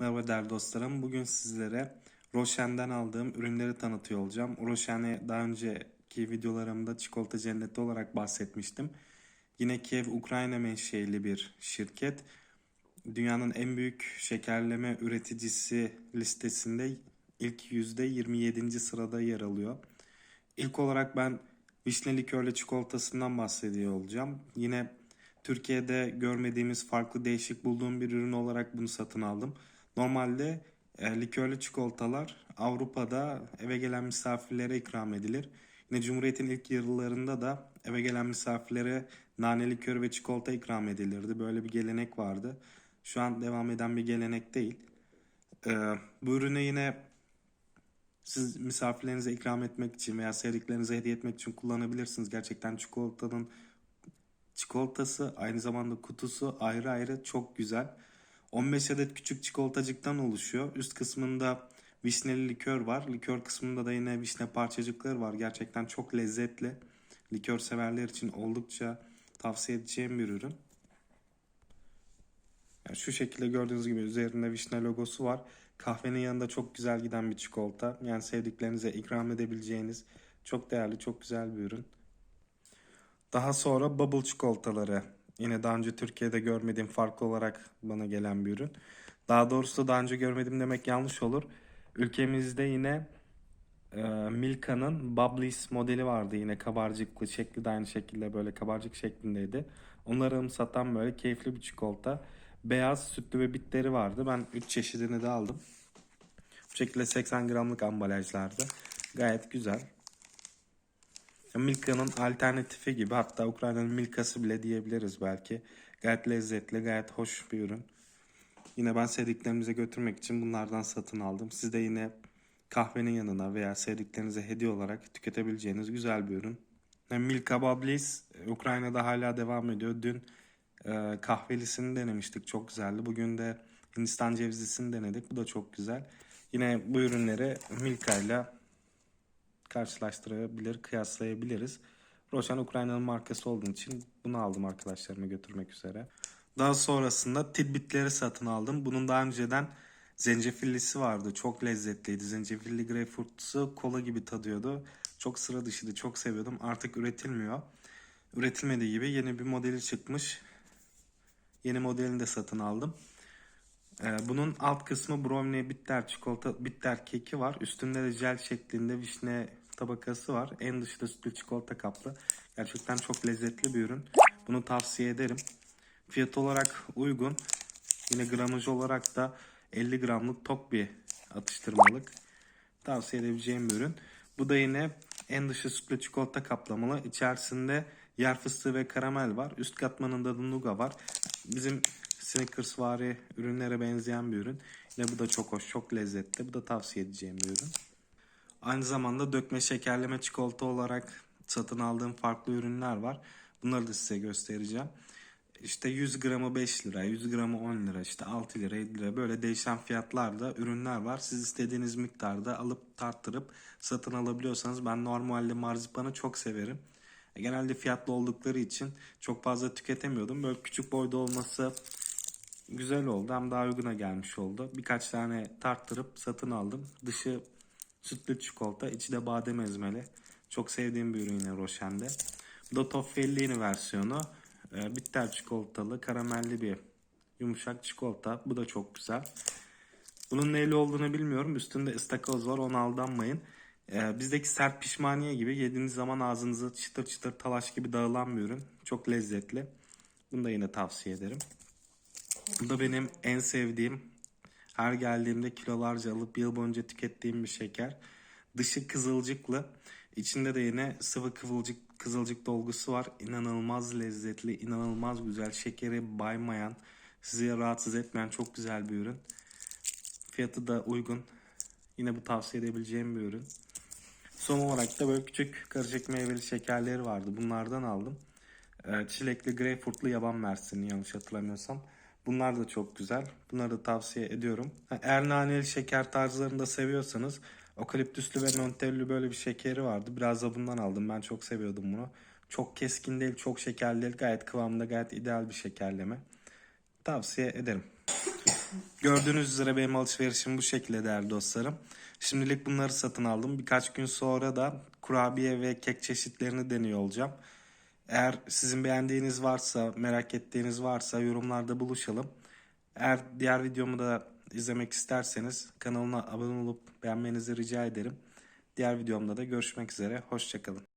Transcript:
Merhaba değerli dostlarım. Bugün sizlere Roşen'den aldığım ürünleri tanıtıyor olacağım. Roşen'e daha önceki videolarımda çikolata cenneti olarak bahsetmiştim. Yine Kiev, Ukrayna menşeli bir şirket. Dünyanın en büyük şekerleme üreticisi listesinde ilk %27. sırada yer alıyor. İlk olarak ben vişne likörlü çikolatasından bahsediyor olacağım. Yine Türkiye'de görmediğimiz farklı değişik bulduğum bir ürün olarak bunu satın aldım. Normalde e, likörlü çikolatalar Avrupa'da eve gelen misafirlere ikram edilir. Yine Cumhuriyet'in ilk yıllarında da eve gelen misafirlere nane likör ve çikolata ikram edilirdi. Böyle bir gelenek vardı. Şu an devam eden bir gelenek değil. E, bu ürünü yine siz misafirlerinize ikram etmek için veya sevdiklerinize hediye etmek için kullanabilirsiniz. Gerçekten çikolatanın çikolatası aynı zamanda kutusu ayrı ayrı çok güzel. 15 adet küçük çikolatacıktan oluşuyor. Üst kısmında vişneli likör var. Likör kısmında da yine vişne parçacıkları var. Gerçekten çok lezzetli. Likör severler için oldukça tavsiye edeceğim bir ürün. Yani şu şekilde gördüğünüz gibi üzerinde vişne logosu var. Kahvenin yanında çok güzel giden bir çikolata. Yani sevdiklerinize ikram edebileceğiniz çok değerli, çok güzel bir ürün. Daha sonra bubble çikolataları. Yine daha önce Türkiye'de görmediğim farklı olarak bana gelen bir ürün. Daha doğrusu daha önce görmedim demek yanlış olur. Ülkemizde yine e, Milka'nın Bubblies modeli vardı yine kabarcıklı şekli de aynı şekilde böyle kabarcık şeklindeydi. Onları satan böyle keyifli bir çikolata. Beyaz sütlü ve bitleri vardı. Ben 3 çeşidini de aldım. Bu şekilde 80 gramlık ambalajlarda. Gayet güzel. Milka'nın alternatifi gibi hatta Ukrayna'nın Milka'sı bile diyebiliriz belki. Gayet lezzetli, gayet hoş bir ürün. Yine ben sevdiklerimize götürmek için bunlardan satın aldım. Siz de yine kahvenin yanına veya sevdiklerinize hediye olarak tüketebileceğiniz güzel bir ürün. Milka Bubblies Ukrayna'da hala devam ediyor. Dün e, kahvelisini denemiştik. Çok güzeldi. Bugün de Hindistan cevizlisini denedik. Bu da çok güzel. Yine bu ürünleri Milka ile karşılaştırabilir, kıyaslayabiliriz. Roşan Ukrayna'nın markası olduğu için bunu aldım arkadaşlarıma götürmek üzere. Daha sonrasında tidbitleri satın aldım. Bunun daha önceden zencefillisi vardı. Çok lezzetliydi. Zencefilli greyfurtsu kola gibi tadıyordu. Çok sıra dışıydı. Çok seviyordum. Artık üretilmiyor. Üretilmediği gibi yeni bir modeli çıkmış. Yeni modelini de satın aldım. Ee, bunun alt kısmı brownie bitter çikolata bitter keki var. Üstünde de jel şeklinde vişne tabakası var. En dışta sütlü çikolata kaplı. Gerçekten çok lezzetli bir ürün. Bunu tavsiye ederim. Fiyat olarak uygun. Yine gramaj olarak da 50 gramlık tok bir atıştırmalık. Tavsiye edebileceğim bir ürün. Bu da yine en dışı sütlü çikolata kaplamalı. İçerisinde yer fıstığı ve karamel var. Üst katmanında da nuga var. Bizim Snickers vari ürünlere benzeyen bir ürün. Yine bu da çok hoş, çok lezzetli. Bu da tavsiye edeceğim bir ürün. Aynı zamanda dökme şekerleme çikolata olarak satın aldığım farklı ürünler var. Bunları da size göstereceğim. İşte 100 gramı 5 lira, 100 gramı 10 lira, işte 6 lira, 7 lira böyle değişen fiyatlarda ürünler var. Siz istediğiniz miktarda alıp tarttırıp satın alabiliyorsanız ben normalde marzipanı çok severim. E, Genelde fiyatlı oldukları için çok fazla tüketemiyordum. Böyle küçük boyda olması güzel oldu. Hem daha uyguna gelmiş oldu. Birkaç tane tarttırıp satın aldım. Dışı sütlü çikolata, içi de badem ezmeli. Çok sevdiğim bir ürün yine Roşen'de. Bu da Toffellini versiyonu. Ee, bitter çikolatalı, karamelli bir yumuşak çikolata. Bu da çok güzel. Bunun neyli olduğunu bilmiyorum. Üstünde ıstakoz var. Ona aldanmayın. Ee, bizdeki sert pişmaniye gibi yediğiniz zaman ağzınıza çıtır çıtır talaş gibi dağılan bir ürün. Çok lezzetli. Bunu da yine tavsiye ederim. Bu da benim en sevdiğim, her geldiğimde kilolarca alıp yıl boyunca tükettiğim bir şeker. Dışı kızılcıklı, içinde de yine sıvı kıvılcık, kızılcık dolgusu var. İnanılmaz lezzetli, inanılmaz güzel. Şekeri baymayan, sizi rahatsız etmeyen çok güzel bir ürün. Fiyatı da uygun. Yine bu tavsiye edebileceğim bir ürün. Son olarak da böyle küçük karışık meyveli şekerleri vardı. Bunlardan aldım. Ee, Çilekli greyfurtlu yaban mersini yanlış hatırlamıyorsam. Bunlar da çok güzel. Bunları da tavsiye ediyorum. Eğer naneli şeker tarzlarını da seviyorsanız okaliptüslü ve montellü böyle bir şekeri vardı. Biraz da bundan aldım. Ben çok seviyordum bunu. Çok keskin değil, çok şekerli değil. Gayet kıvamında, gayet ideal bir şekerleme. Tavsiye ederim. Gördüğünüz üzere benim alışverişim bu şekilde değerli dostlarım. Şimdilik bunları satın aldım. Birkaç gün sonra da kurabiye ve kek çeşitlerini deniyor olacağım. Eğer sizin beğendiğiniz varsa, merak ettiğiniz varsa yorumlarda buluşalım. Eğer diğer videomu da izlemek isterseniz kanalıma abone olup beğenmenizi rica ederim. Diğer videomda da görüşmek üzere. Hoşçakalın.